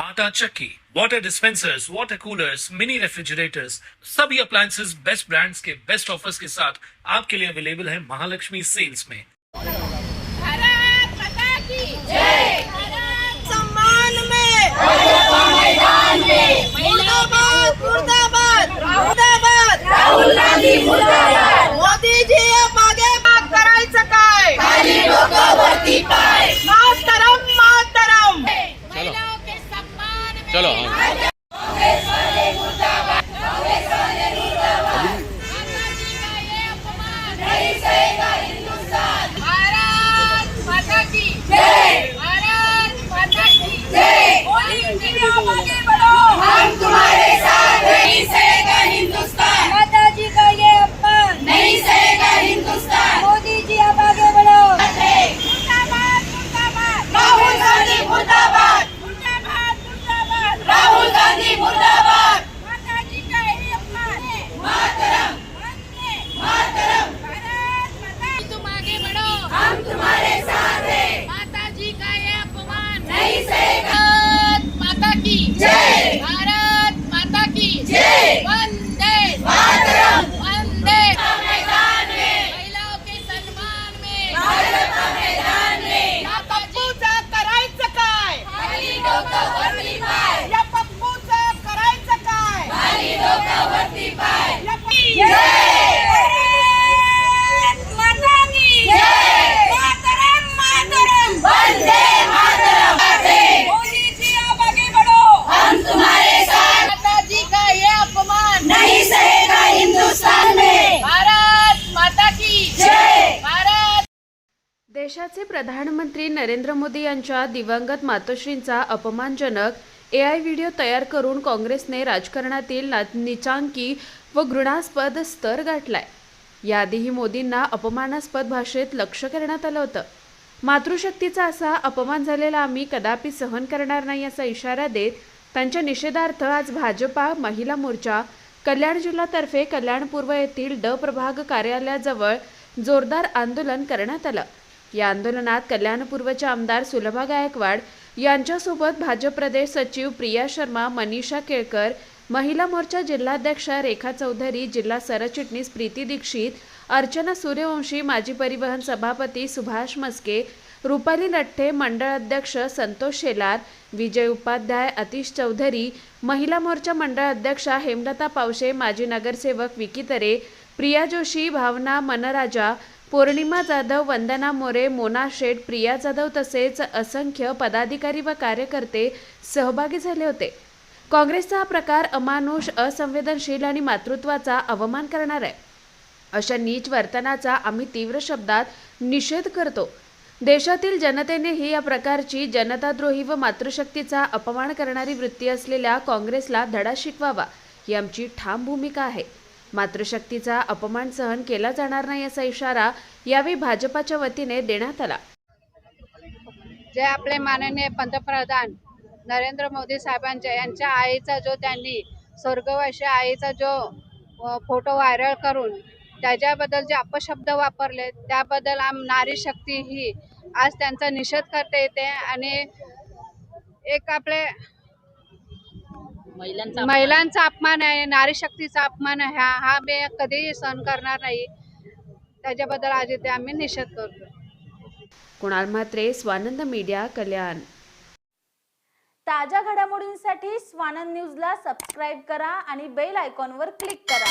आटा चक्की, water dispensers water coolers mini refrigerators सभी appliances best brands के बेस्ट ऑफर्स के साथ आपके लिए अवेलेबल है महालक्ष्मी सेल्स में। भारत माता की जय। भारत सम्मान में। never! देशाचे प्रधानमंत्री नरेंद्र मोदी यांच्या दिवंगत मातोश्रींचा अपमानजनक ए आय व्हिडिओ तयार करून काँग्रेसने राजकारणातील निचांकी व घृणास्पद स्तर गाठलाय. याआधीही मोदींना अपमानास्पद भाषेत लक्ष करण्यात आलं होतं. मातृशक्तीचा असा अपमान झालेला आम्ही कदापि सहन करणार नाही असा इशारा देत त्यांच्या निषेधार्थ आज भाजपा महिला मोर्चा कल्याण जिल्ह्यातर्फे कल्याण पूर्व येथील ड प्रभाग कार्यालयाजवळ जोरदार आंदोलन करण्यात आलं. या आंदोलनात कल्याणपूर्वच्या आमदार सुलभा गायकवाड यांच्यासोबत भाजप प्रदेश सचिव प्रिया शर्मा मनीषा केळकर महिला मोर्चा जिल्हाध्यक्षा रेखा चौधरी जिल्हा सरचिटणीस प्रीती दीक्षित अर्चना सूर्यवंशी माजी परिवहन सभापती सुभाष मस्के रुपाली लठ्ठे मंडळ अध्यक्ष संतोष शेलार विजय उपाध्याय अतिश चौधरी महिला मोर्चा मंडळ अध्यक्षा हेमलता पावशे माजी नगरसेवक विकी तरे प्रिया जोशी भावना मनराजा पौर्णिमा जाधव वंदना मोरे मोना शेठ प्रिया जाधव तसेच असंख्य पदाधिकारी व कार्यकर्ते सहभागी झाले होते. काँग्रेसचा हा प्रकार अमानुष असंवेदनशील आणि मातृत्वाचा अवमान करणार आहे. अशा नीच वर्तनाचा आम्ही तीव्र शब्दात निषेध करतो. देशातील जनतेनेही या प्रकारची जनताद्रोही व मातृशक्तीचा अपमान करणारी वृत्ती असलेल्या काँग्रेसला धडा शिकवावा ही आमची ठाम भूमिका आहे. मातृशक्तीचा अपमान सहन केला जाणार नाही असा इशारा यावेळी भाजपाच्या वतीने देण्यात आला. जे आपले माननीय पंतप्रधान नरेंद्र मोदी साहेबांच्या यांच्या आईचा जो त्यांनी स्वर्गवासी आईचा जो फोटो व्हायरल करून त्याच्याबद्दल जे अपशब्द वापरले त्याबद्दल आम नारी शक्ती ही आज त्यांचा निषेध करता येते आणि एक आपले महिलांचा अपमान. आहे नारी शक्तीचा अपमान आहे हा हा मी कधीही सहन करणार नाही. त्याच्याबद्दल आज इथे आम्ही निषेध करतो कुणाल म्हात्रे स्वानंद मीडिया कल्याण. ताज्या घडामोडींसाठी स्वानंद न्यूजला सबस्क्राईब करा आणि बेल आयकॉनवर क्लिक करा.